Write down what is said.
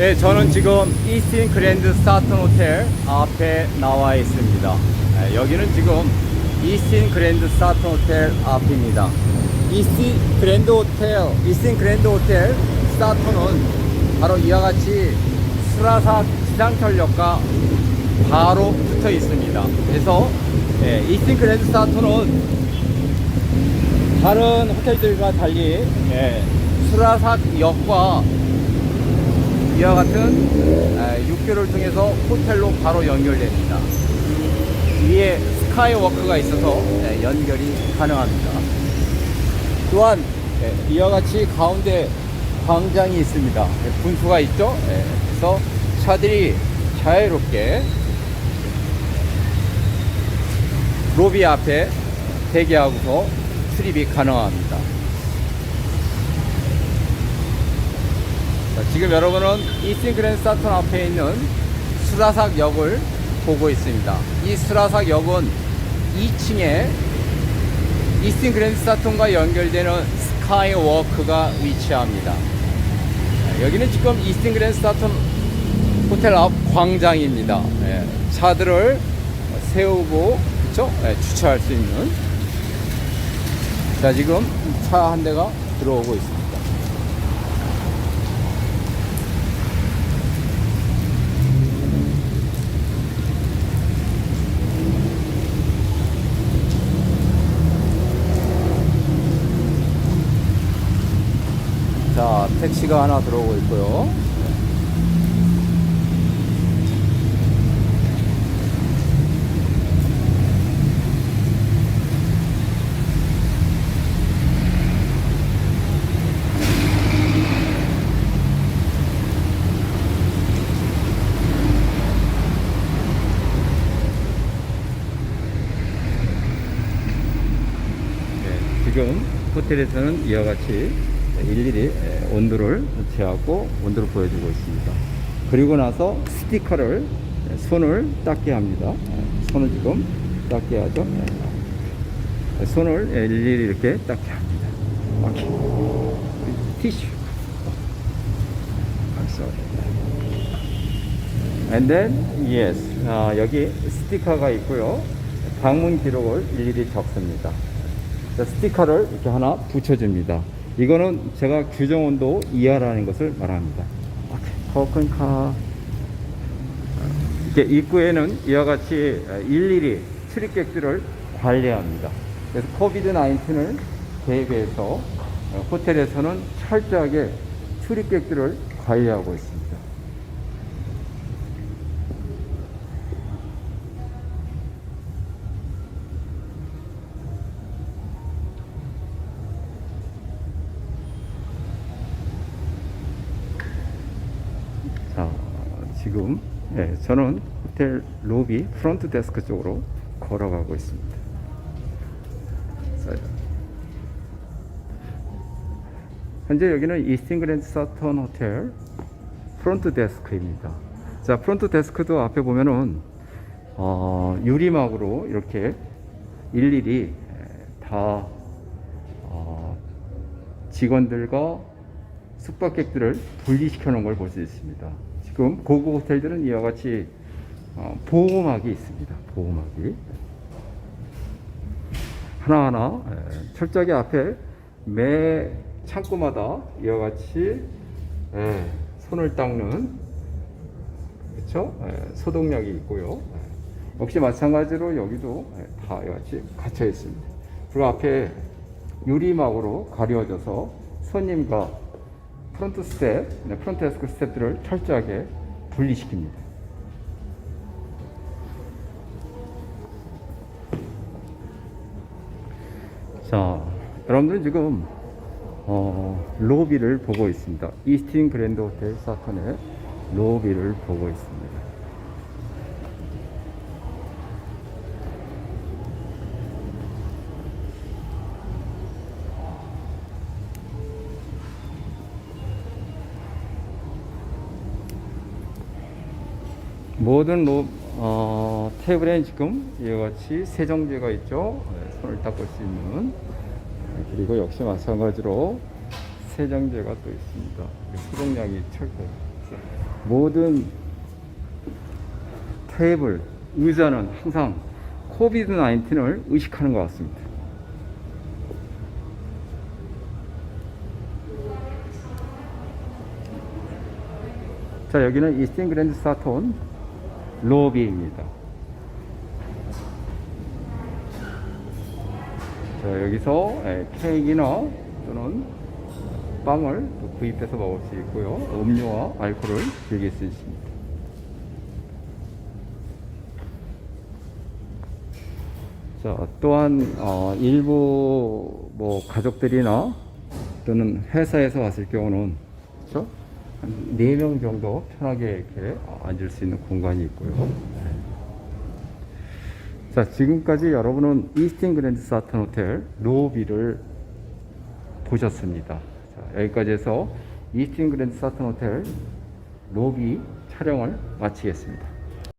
네, 저는 지금 이스틴 그랜드 스타튼 호텔 앞에 나와 있습니다. 네, 여기는 지금 이스틴 그랜드 스타튼 호텔 앞입니다. 이스틴 그랜드 호텔, 이스틴 그랜드 호텔 스타튼은 바로 이와 같이 수라삭 지상철역과 바로 붙어 있습니다. 그래서 예, 이스틴 그랜드 스타튼은 다른 호텔들과 달리 예, 수라삭 역과 이와 같은 아, 육교를 통해서 호텔로 바로 연결됩니다. 위에 스카이워크가 있어서 예, 연결이 가능합니다. 또한 예, 이와 같이 가운데 광장이 있습니다. 예, 분수가 있죠. 예, 그래서 차들이 자유롭게 로비 앞에 대기하고서 출입이 가능합니다. 자, 지금 여러분은 이스틴 그랜드 사턴 앞에 있는 수라삭 역을 보고 있습니다. 이 수라삭 역은 2층에 이스틴 그랜드 사턴과 연결되는 스카이워크가 위치합니다. 자, 여기는 지금 이스틴 사턴 호텔 앞 광장입니다. 예, 차들을 세우고 그쵸? 예, 주차할 수 있는 자 지금 차 한 대가 들어오고 있습니다. 택시가 하나 들어오고 있고요. 네, 지금 호텔에서는 이와 같이 일일이 온도를 재하고 온도를 보여주고 있습니다. 그리고 나서 스티커를 손을 닦게 합니다. 손을 지금 닦게 하죠. 손을 일일이 이렇게 닦게 합니다. 오케이. 티슈. I'm sorry. And then, yes. 아, 여기 스티커가 있고요. 방문 기록을 일일이 적습니다. 자, 스티커를 이렇게 하나 붙여줍니다. 이거는 제가 규정 온도 이하라는 것을 말합니다. 커튼카 이렇게 입구에는 이와 같이 일일이 출입객들을 관리합니다. 그래서 코비드 19을 대비해서 호텔에서는 철저하게 출입객들을 관리하고 있습니다. 지금 예, 저는 호텔 로비 프론트 데스크 쪽으로 걸어가고 있습니다. 자, 현재 여기는 이스틴 그랜드 서턴 호텔 프론트 데스크입니다. 자, 프론트 데스크도 앞에 보면은 어, 유리막으로 이렇게 일일이 예, 다 어, 직원들과 숙박객들을 분리시켜 놓은 걸 볼 수 있습니다. 지금 고급 호텔들은 이와 같이 어, 보호막이 있습니다. 보호막이 하나하나 에, 철저하게 앞에 매 창구마다 이와 같이 에, 손을 닦는 그렇죠? 에, 소독약이 있고요. 에, 역시 마찬가지로 여기도 에, 다 이와 같이 갇혀 있습니다. 그리고 앞에 유리막으로 가려져서 손님과 프론트 스텝, 네, 프론트 데스크 스텝들을 철저하게 분리시킵니다. 자, 여러분들은 지금 어, 로비를 보고 있습니다. 이스틴 그랜드 호텔 사건의 로비를 보고 있습니다. 모든 로, 어, 테이블에 지금 이와 같이 세정제가 있죠. 네, 손을 닦을 수 있는. 네, 그리고 역시 마찬가지로 세정제가 또 있습니다. 소독약이 철저히. 모든 테이블, 의자는 항상 코비드 19을 의식하는 것 같습니다. 자, 여기는 이스틴 그랜드 사톤 로비입니다. 자, 여기서 예, 케이크나 또는 빵을 또 구입해서 먹을 수 있고요. 음료와 알코올을 즐길 수 있습니다. 자, 또한 어, 일부 뭐 가족들이나 또는 회사에서 왔을 경우는 그렇죠? 한 4명 정도 편하게 이렇게 어, 앉을 수 있는 공간이 있고요. 자, 지금까지 여러분은 이스틴 그랜드 사턴 호텔 로비를 보셨습니다. 자, 여기까지 해서 이스틴 그랜드 사턴 호텔 로비 촬영을 마치겠습니다.